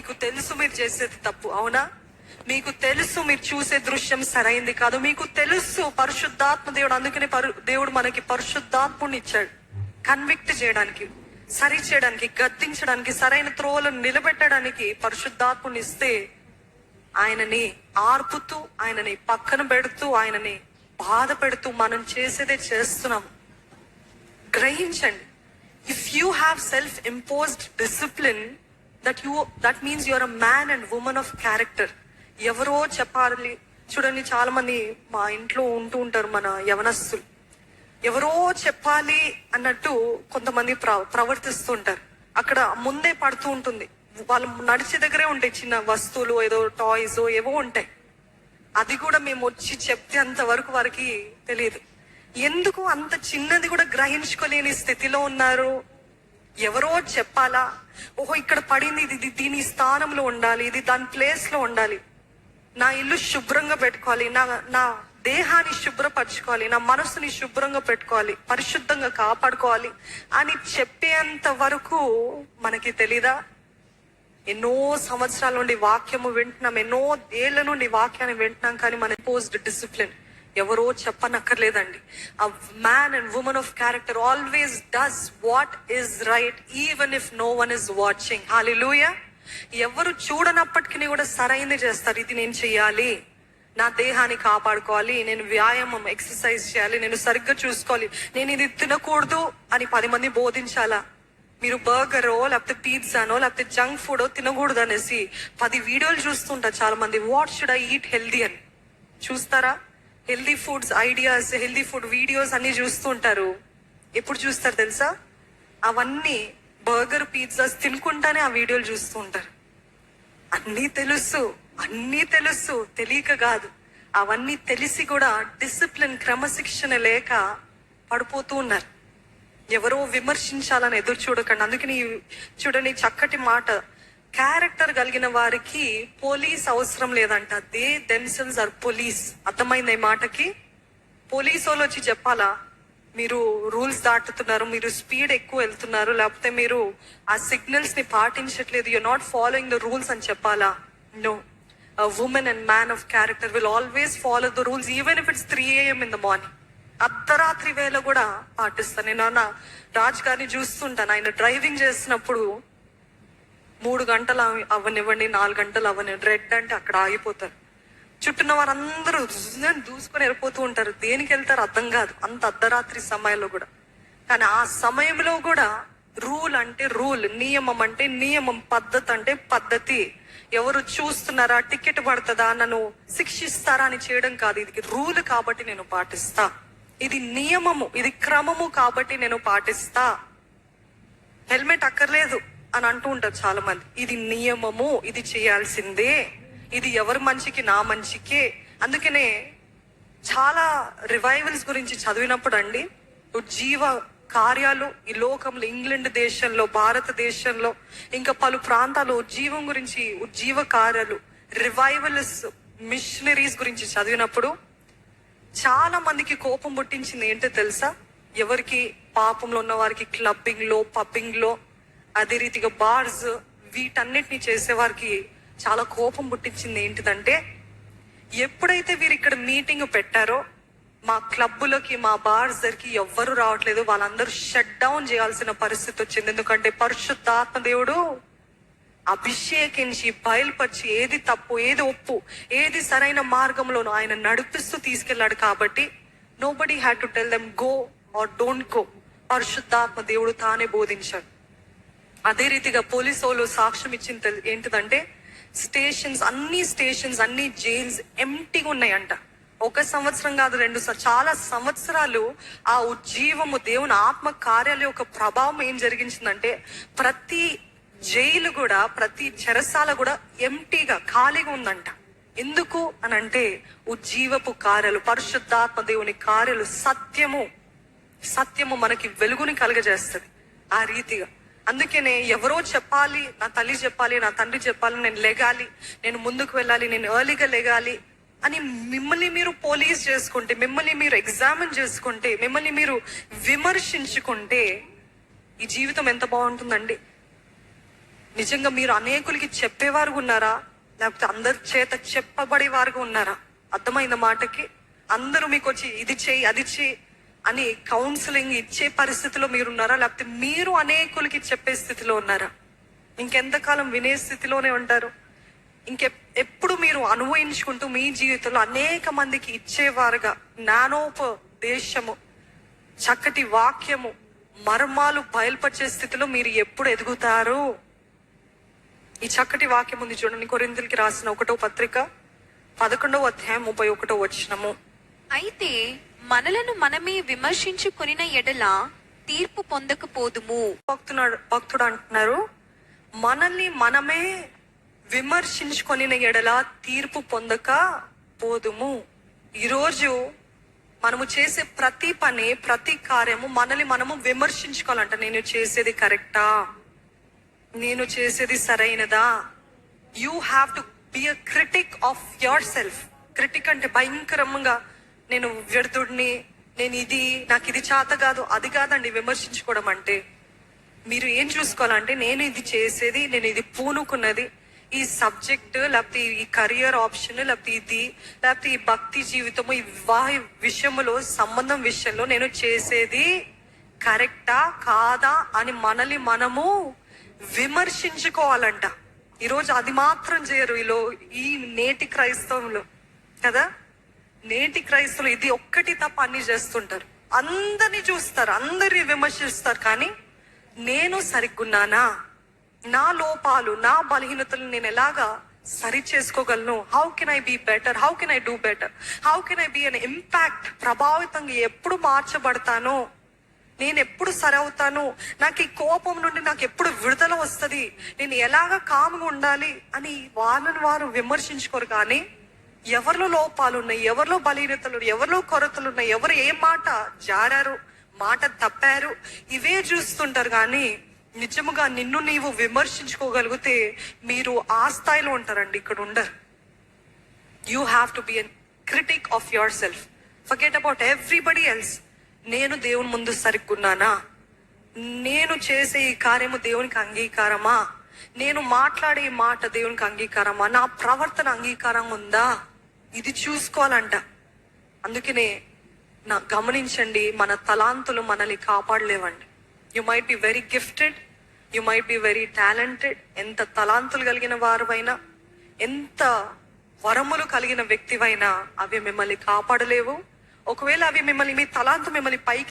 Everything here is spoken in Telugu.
మీకు తెలుసు మీరు చేసేది తప్పు అవునా? మీకు తెలుసు మీరు చూసే దృశ్యం సరైంది కాదు. మీకు తెలుసు పరిశుద్ధాత్మ దేవుడు అందుకనే పరు దేవుడు మనకి పరిశుద్ధాత్ముని ఇచ్చాడు. కన్విక్ట్ చేయడానికి సరి చేయడానికి గద్దించడానికి సరైన త్రోవలను నిలబెట్టడానికి పరిశుద్ధాత్ముని ఇస్తే ఆయనని ఆర్పుతూ ఆయనని పక్కన పెడుతూ ఆయనని బాధ పెడుతూ మనం చేసేదే చేస్తున్నాం గ్రహించండి. If you have self imposed discipline that you that means your a man and women of character ఎవరో చెప్పాలి. చూడండి చాలా మంది మా ఇంట్లో ఉంటూ ఉంటారు మన యవనస్తులు. ఎవరో చెప్పాలి అన్నట్టు కొంతమంది ప్ర ప్రవర్తిస్తూ ఉంటారు. అక్కడ ముందే పడుతూ ఉంటుంది. వాళ్ళు నడిచే దగ్గరే ఉంటాయి చిన్న వస్తువులు ఏదో టాయ్స్ ఏవో ఉంటాయి. అది కూడా మేము వచ్చి చెప్తే అంత వరకు వారికి తెలియదు. ఎందుకు అంత చిన్నది కూడా గ్రహించుకోలేని స్థితిలో ఉన్నారు? ఎవరో చెప్పాలా ఓహో ఇక్కడ పడింది ఇది దీని స్థానంలో ఉండాలి ఇది దాని ప్లేస్లో ఉండాలి. నా ఇల్లు శుభ్రంగా పెట్టుకోవాలి నా నా దేహాన్ని శుభ్రపరచుకోవాలి నా మనసుని శుభ్రంగా పెట్టుకోవాలి పరిశుద్ధంగా కాపాడుకోవాలి అని చెప్పేంత వరకు మనకి తెలీదా? ఎన్నో సంవత్సరాల నుండి వాక్యము వింటున్నాం ఎన్నో ఏళ్ళ నుండి వాక్యాన్ని వింటున్నాం కానీ మన పోస్ట్ డిసిప్లిన్ ఎవరో చెప్పనక్కర్లేదండి. A man and women of character always does what is right even if no one is watching hallelujah ఎవరు చూడనప్పటికీ కూడా సరైంది చేస్తారు. ఇది నేను చెయ్యాలి. నా దేహాన్ని కాపాడుకోవాలి. నేను వ్యాయామం ఎక్సర్సైజ్ చేయాలి. నేను సరిగ్గా చూసుకోవాలి. నేను ఇది తినకూడదు అని పది మంది బోధించాలా? మీరు బర్గరో లేకపోతే పిజ్జానో లేకపోతే జంక్ ఫుడో తినకూడదు అనేసి పది వీడియోలు చూస్తుంటారు చాలా మంది what should I eat healthy అని? చూస్తారా? Healthy foods ideas healthy food videos అన్ని చూస్తుంటారు ఎప్పుడు చూస్తారు తెలుసా? అవన్నీ బర్గర్ పిజ్జాస్ తినుకుంటానే ఆ వీడియోలు చూస్తూ ఉంటారు. అన్నీ తెలుసు అన్నీ తెలుసు తెలియక కాదు. అవన్నీ తెలిసి కూడా డిసిప్లిన్ క్రమశిక్షణ లేక పడిపోతూ ఉన్నారు. ఎవరో విమర్శించాలని ఎదురు చూడకండి. అందుకని చూడండి చక్కటి మాట. క్యారెక్టర్ కలిగిన వారికి పోలీస్ అవసరం లేదంట. దే దెమ్సెల్స్ ఆర్ పోలీస్ అర్థమైంది ఈ మాటకి? పోలీస్ వాళ్ళు వచ్చి చెప్పాలా? మీరు రూల్స్ దాటుతున్నారు మీరు స్పీడ్ ఎక్కువ వెళ్తున్నారు లేకపోతే మీరు ఆ సిగ్నల్స్ని పాటించట్లేదు you not following the rules అని చెప్పాలా? No women and man of character will always follow the rules even if it's three AM in the morning అర్ధరాత్రి వేళ కూడా పాటిస్తాను నేను నా రాజ్ గారిని చూస్తుంటాను. ఆయన డ్రైవింగ్ చేస్తున్నప్పుడు మూడు గంటలు అవ్వనివ్వండి నాలుగు గంటలు అవ్వనివ్వండి రెడ్ అంటే అక్కడ ఆగిపోతారు. చుట్టూన్న వారందరూ దూసుకొని వెళ్ళిపోతూ ఉంటారు. దేనికి వెళ్తారు అర్థం కాదు. అంత అర్ధరాత్రి సమయంలో కూడా. కానీ ఆ సమయంలో కూడా రూల్ అంటే రూల్ నియమం అంటే నియమం పద్ధతి అంటే పద్ధతి. ఎవరు చూస్తున్నారా టికెట్ పడుతుందా నన్ను శిక్షిస్తారా అని చేయడం కాదు. ఇది రూల్ కాబట్టి నేను పాటిస్తా. ఇది నియమము ఇది క్రమము కాబట్టి నేను పాటిస్తా. హెల్మెట్ అక్కర్లేదు. అని అంటూ ఉంటారు చాలా మంది ఇది నియమము ఇది చేయాల్సిందే. ఇది ఎవరి మంచికి నా మంచికే అందుకనే చాలా రివైవల్స్ గురించి చదివినప్పుడు అండి జీవ కార్యాలు ఈ లోకంలో ఇంగ్లాండ్ దేశంలో భారతదేశంలో ఇంకా పలు ప్రాంతాలు ఉజ్జీవం గురించి ఉజ్జీవ కార్యాలు రివైవల్స్ మిషనరీస్ గురించి చదివినప్పుడు చాలా మందికి కోపం పుట్టించింది ఏంటో తెలుసా? ఎవరికి? పాపంలో ఉన్న వారికి క్లబ్బింగ్లో పబ్బింగ్లో అదే రీతిగా బార్స్ వీటన్నిటిని చేసేవారికి చాలా కోపం పుట్టించింది ఏంటిదంటే ఎప్పుడైతే వీరు ఇక్కడ మీటింగ్ పెట్టారో మా క్లబ్బులకి మా బార్స్ దగ్గరికి ఎవ్వరు రావట్లేదు. వాళ్ళందరూ షట్ డౌన్ చేయాల్సిన పరిస్థితి వచ్చింది. ఎందుకంటే పరిశుద్ధాత్మ దేవుడు అభిషేకించి బయలుపరిచి ఏది తప్పు ఏది ఒప్పు ఏది సరైన మార్గంలోనూ ఆయన నడిపిస్తూ తీసుకెళ్ళాడు కాబట్టి nobody had to tell them go or don't go పరిశుద్ధాత్మ దేవుడు తానే బోధించాడు. అదే రీతిగా పోలీసు వాళ్ళు సాక్ష్యం ఇచ్చిన ఏంటిదంటే స్టేషన్స్ అన్ని స్టేషన్స్ అన్ని జైల్స్ ఎంటీగా ఉన్నాయంట. ఒక సంవత్సరం కాదు రెండు చాలా సంవత్సరాలు ఆ ఉజ్జీవము దేవుని ఆత్మ కార్యాల యొక్క ప్రభావం ఏం జరిగించిందంటే ప్రతి జైలు కూడా ప్రతి చెరసాల కూడా ఎంటీగా ఖాళీగా ఉందంట. ఎందుకు అని అంటే ఉజ్జీవపు కార్యాలు పరిశుద్ధాత్మ దేవుని కార్యాలు సత్యము సత్యము మనకి వెలుగుని కలుగజేస్తుంది. ఆ రీతిగా అందుకనే ఎవరో చెప్పాలి నా తల్లి చెప్పాలి నా తండ్రి చెప్పాలి నేను లెగాలి నేను ముందుకు వెళ్ళాలి నేను ఎర్లీగా లెగాలి అని మిమ్మల్ని మీరు పోలీస్ చేసుకుంటే మిమ్మల్ని మీరు ఎగ్జామిన్ చేసుకుంటే మిమ్మల్ని మీరు విమర్శించుకుంటే ఈ జీవితం ఎంత బాగుంటుందండి? నిజంగా మీరు అనేకులకి చెప్పేవారు ఉన్నారా? లేకపోతే అందరి చేత చెప్పబడేవారుగా ఉన్నారా? అర్థమైంది మాటకి? అందరూ మీకు వచ్చి ఇది చేయి అది చేయి అని కౌన్సిలింగ్ ఇచ్చే పరిస్థితిలో మీరు ఉన్నారా లేకపోతే మీరు అనేకులకి చెప్పే స్థితిలో ఉన్నారా? ఇంకెంతకాలం వినే స్థితిలోనే ఉంటారు. ఇంకె ఎప్పుడు మీరు అనుభవించుకుంటూ మీ జీవితంలో అనేక మందికి ఇచ్చేవారుగా జ్ఞానోపదేశము చక్కటి వాక్యము మర్మాలు బయలుపరిచే స్థితిలో మీరు ఎప్పుడు ఎదుగుతారు? ఈ చక్కటి వాక్యం ఉంది చూడండి. కొరిందులకి రాసిన ఒకటో పత్రిక పదకొండవ అధ్యాయం ముప్పై ఒకటో వచ్చినము అయితే మనలను మనమే విమర్శించుకునిన ఎడల తీర్పు పొందకపోదుము. భక్తుడు భక్తుడు అంటున్నారు మనల్ని మనమే విమర్శించుకొనిన ఎడల తీర్పు పొందక పోదుము ఈరోజు మనము చేసే ప్రతి పని ప్రతి కార్యము మనల్ని మనము విమర్శించుకోవాలంట. నేను చేసేది కరెక్టా? నేను చేసేది సరైనదా? You have to be a critic of yourself critic అంటే భయంకరంగా నేను వ్యర్థుడిని నేను ఇది నాకు ఇది చేత కాదు అది కాదండి విమర్శించుకోవడం అంటే. మీరు ఏం చూసుకోవాలంటే నేను ఇది చేసేది నేను ఇది పూనుకున్నది ఈ సబ్జెక్ట్ లేకపోతే ఈ కరియర్ ఆప్షన్ లేకపోతే ఇది లేకపోతే ఈ భక్తి జీవితము ఈ వివాహ విషయంలో సంబంధం విషయంలో నేను చేసేది కరెక్టా కాదా అని మనల్ని మనము విమర్శించుకోవాలంట. ఈరోజు అది మాత్రం చేయరు ఈలో ఈ నేటి క్రైస్తవంలో. కదా? నేటి క్రైస్తులు ఇది ఒక్కటి తప్ప అన్ని చేస్తుంటారు. అందరిని చూస్తారు అందరిని విమర్శిస్తారు కానీ నేను సరిగ్గున్నానా? నా లోపాలు నా బలహీనతలు నేను ఎలాగా సరి చేసుకోగలను how can I be better how can I do better how can I be an impact ప్రభావితంగా ఎప్పుడు మార్చబడతానో? నేను ఎప్పుడు సరవుతాను? నాకు ఈ కోపం నుండి నాకు ఎప్పుడు విడుదల వస్తుంది? నేను ఎలాగ కాముగా ఉండాలి? అని వాళ్ళని వారు విమర్శించుకోరు కానీ ఎవరిలో లోపాలు ఉన్నాయి ఎవరిలో బలహీనతలు ఎవరిలో కొరతలు ఉన్నాయి ఎవరు ఏ మాట జారారు మాట తప్పారు ఇవే చూస్తుంటారు. కానీ నిజముగా నిన్ను నీవు విమర్శించుకోగలిగితే మీరు ఆ స్థాయిలో ఉంటారండి ఇక్కడ ఉండరు. You have to be an critic of yourself forget about everybody else నేను దేవుని ముందు సరిగ్గున్నానా? నేను చేసే ఈ కార్యము దేవునికి అంగీకారమా? నేను మాట్లాడే మాట దేవునికి అంగీకారమా? నా ప్రవర్తన అంగీకారం ఉందా? ఇది చూసుకోవాలంట అందుకనే నా గమనించండి మన తలాంతులు మనల్ని కాపాడలేవండి. You might be very gifted you might be very talented ఎంత తలాంతులు కలిగిన వారువైనా ఎంత వరములు కలిగిన వ్యక్తివైనా అవి మిమ్మల్ని కాపాడలేవు. ఒకవేళ అవి మిమ్మల్ని మీ తలాంతు మిమ్మల్ని పైకి